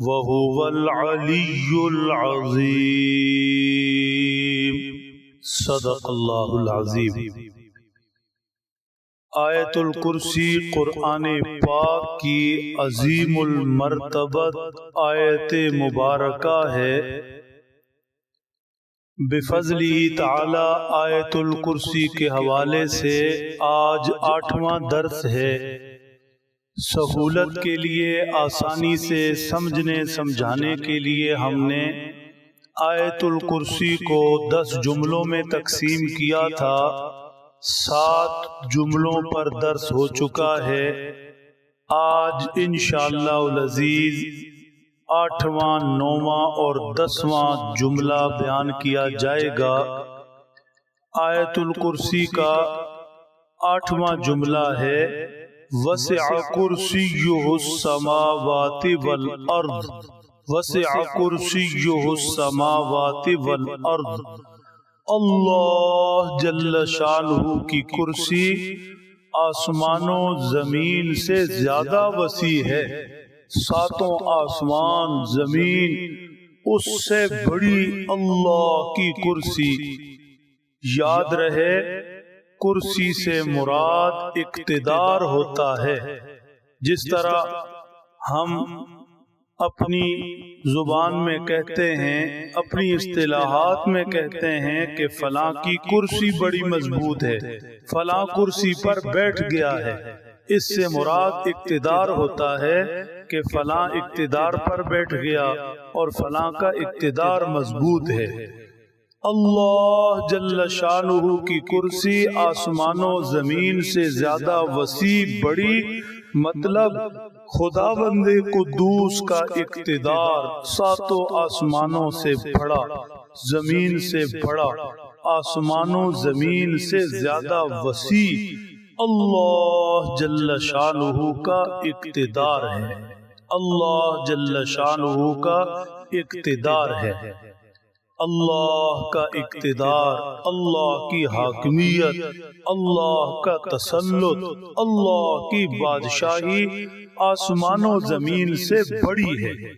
وهو العلي العظيم. صدق الله العظيم آیت الکرسی قرآن پاک کی عظیم المرتبت آیت مبارکہ ہے. بفضلی تعالی آیت الکرسی کے حوالے سے آج آٹھواں درس ہے. سہولت کے لیے آسانی سے سمجھنے سمجھانے کے لیے ہم نے آیت الکرسی کو دس جملوں میں تقسیم کیا تھا۔ سات جملوں پر درس ہو چکا ہے۔ آج انشاءاللہ العزیز آٹھواں نواں اور دسواں جملہ بیان کیا جائے گا۔ آیت الکرسی کا آٹھواں جملہ ہے۔ وسع کرسیہ السماوات والارض. وسع کرسیہ السماوات والارض. اللہ جل شانہ کی کرسی آسمانوں زمین سے زیادہ وسیع ہے۔ ساتوں آسمان، زمین، اس سے بڑی اللہ کی کرسی۔ یاد رہے کرسی سے مراد اقتدار ہوتا ہے، جس طرح ہم اپنی زبان میں کہتے ہیں، اپنی اصطلاحات میں کہتے ہیں کہ فلاں کی کرسی بڑی مضبوط ہے، فلاں کرسی پر بیٹھ گیا ہے۔ اس سے مراد اقتدار ہوتا ہے کہ فلاں اقتدار پر بیٹھ گیا اور فلاں کا اقتدار مضبوط ہے۔ اللہ جل شانہ کی کرسی آسمان و زمین سے زیادہ وسیع بڑی مطلب خدا بند قدوس کا اقتدار ساتوں آسمانوں سے بڑا زمین سے بڑا آسمانوں زمین سے زیادہ وسیع اللہ جل شانہ کا اقتدار ہے۔ اللہ جل شانہ کا اقتدار ہے۔ اللہ کا اقتدار، اللہ کی حاکمیت، اللہ کا تسلط، اللہ کی بادشاہی آسمان و زمین سے بڑی ہے۔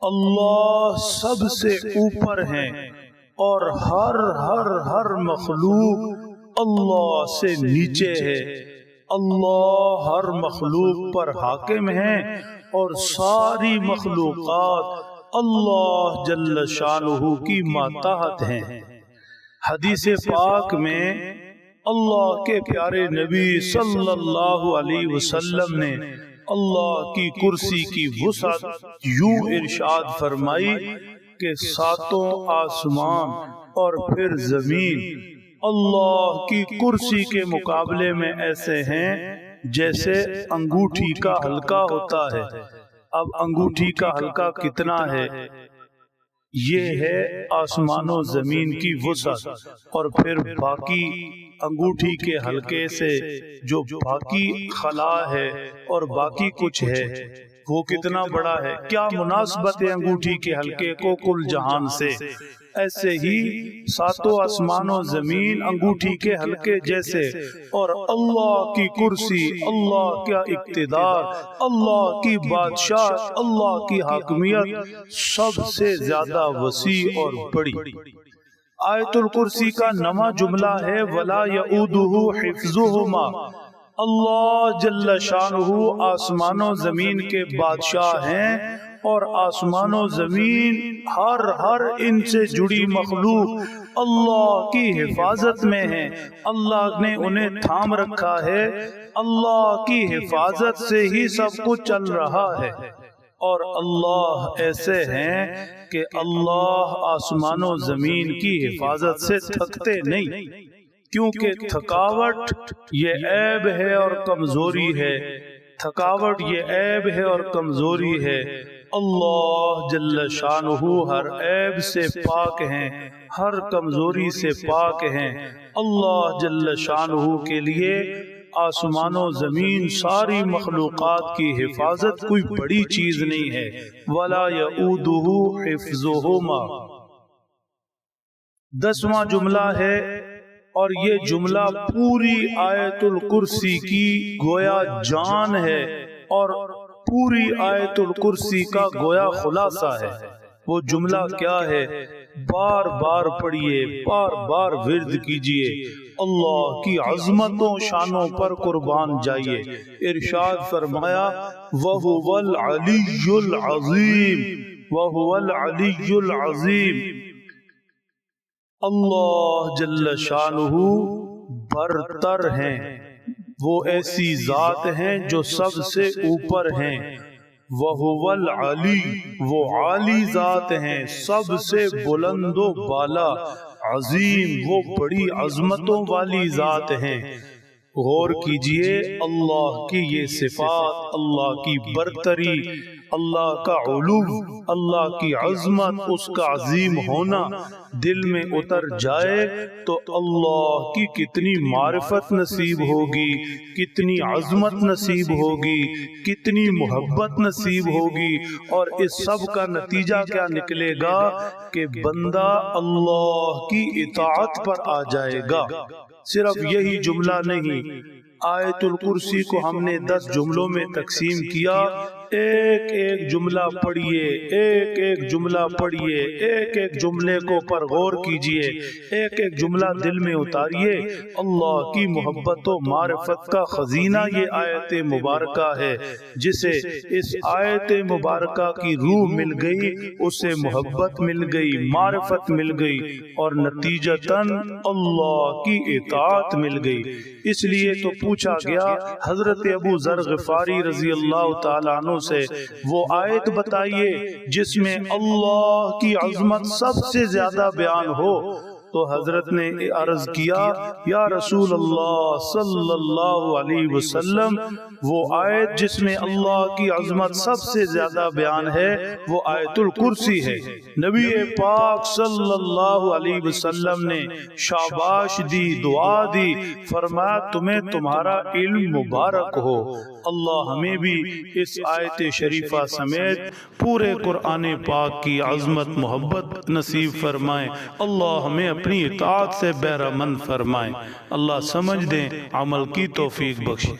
اللہ سب سے اوپر ہیں اور ہر ہر ہر مخلوق اللہ سے نیچے ہے۔ اللہ ہر مخلوق پر حاکم ہیں اور ساری مخلوقات اللہ جل شانہ کی ماتحت ہیں۔ حدیث پاک میں اللہ کے پیارے نبی صلی اللہ علیہ وسلم نے اللہ کی کرسی کی وسعت یوں ارشاد فرمائی کہ ساتوں آسمان اور پھر زمین اللہ کی کرسی کے مقابلے میں ایسے ہیں جیسے انگوٹھی کا ہلکا ہوتا ہے۔ اب انگوٹھی کا حلقہ کتنا ہے؟ یہ ہے آسمان و زمین کی وسعت۔ اور پھر باقی انگوٹھی کے حلقے سے جو باقی خلا ہے اور باقی کچھ ہے۔ وہ کتنا بڑا ہے کیا مناسبت ہے انگوٹھی کے حلقے کو کل جہان سے۔ ایسے ہی ساتوں آسمان و زمین انگوٹھی کے حلقے جیسے۔ اور اللہ کی کرسی اللہ کا اقتدار اللہ کی بادشاہ اللہ کی حاکمیت سب سے زیادہ وسیع اور بڑی۔ آیت الکرسی کا نواں جملہ ہے ولا حفظہما اللہ جل شانہ آسمان و زمین کے بادشاہ ہیں اور آسمان و زمین ہر ہر ان سے جڑی مخلوق اللہ کی حفاظت میں ہے اللہ نے انہیں تھام رکھا ہے۔ اللہ کی حفاظت سے ہی سب کچھ چل رہا ہے۔ اور اللہ ایسے ہیں کہ اللہ آسمان و زمین کی حفاظت سے تھکتے نہیں۔ کیونکہ تھکاوٹ یہ عیب ہے اور کمزوری ہے۔ تھکاوٹ یہ عیب ہے اور کمزوری ہے۔ اللہ جل شانہ ہر عیب سے پاک ہیں۔ ہر کمزوری سے پاک ہیں۔ اللہ جل شانہ کے لیے آسمان و زمین ساری مخلوقات کی حفاظت کوئی بڑی چیز نہیں ہے۔ ولا یعودہ حفظہما دسواں جملہ ہے۔ اور یہ جملہ پوری آیت الکرسی کی گویا جان ہے اور پوری آیت الکرسی کا گویا خلاصہ ہے۔ وہ جملہ کیا ہے؟ بار بار پڑھیے بار بار ورد کیجیے اللہ کی عظمتوں شانوں پر قربان جائیے۔ ارشاد فرمایا وَهُوَ الْعَلِيُّ الْعَظِيمُ۔ وَهُوَ الْعَلِيُّ الْعَظِيمُ۔ اللہ جل شانہ برتر ہیں۔ وہ ایسی ذات ہیں جو سب سے اوپر ہیں۔ وہ العلی وہ عالی ذات ہیں۔ سب سے بلند و بالا عظیم وہ بڑی عظمتوں والی ذات ہیں۔ غور کیجیے اللہ کی یہ صفات اللہ کی برتری اللہ کا علوم، اللہ کی عظمت، اس کا عظیم ہونا دل میں اتر جائے تو اللہ کی کتنی معرفت نصیب ہوگی، کتنی عظمت نصیب ہوگی، کتنی محبت نصیب ہوگی اور اس سب کا نتیجہ کیا نکلے گا کہ بندہ اللہ کی اطاعت پر آ جائے گا۔ صرف یہی جملہ نہیں، آیت الکرسی کو ہم نے دس جملوں میں تقسیم کیا۔ ایک ایک جملہ پڑھیے، ایک ایک جملہ پڑھیے، ایک ایک جملے کو پر غور کیجیے ایک ایک جملہ دل میں اتاریے، اللہ کی محبت و معرفت کا خزینہ یہ آیت مبارکہ ہے، جسے اس آیت مبارکہ کی روح مل گئی، اسے محبت مل گئی، معرفت مل گئی، اور نتیجتاً اللہ کی اطاعت مل گئی۔ اس لیے تو پوچھا گیا، حضرت ابو ذر غفاری رضی اللہ تعالیٰ عنہ سے۔ وہ آیت بتائیے جس میں اللہ کی عظمت سب سے زیادہ بیان ہو۔ تو حضرت نے عرض کیا، یا رسول اللہ صلی اللہ علیہ وسلم، وہ آیت جس میں اللہ کی عظمت سب سے زیادہ بیان ہے، وہ آیت الکرسی ہے۔ نبی پاک صلی اللہ علیہ وسلم نے شاباش دی، دعا دی، فرمایا، تمہیں تمہارا علم مبارک ہو۔ اللہ ہمیں بھی اس آیت شریفہ سمیت پورے قرآن پاک کی عظمت، محبت نصیب فرمائے۔ اللہ ہمیں اپنی اطاعت سے بہرہ مند فرمائیں اللہ سمجھ دیں عمل کی توفیق بخشے۔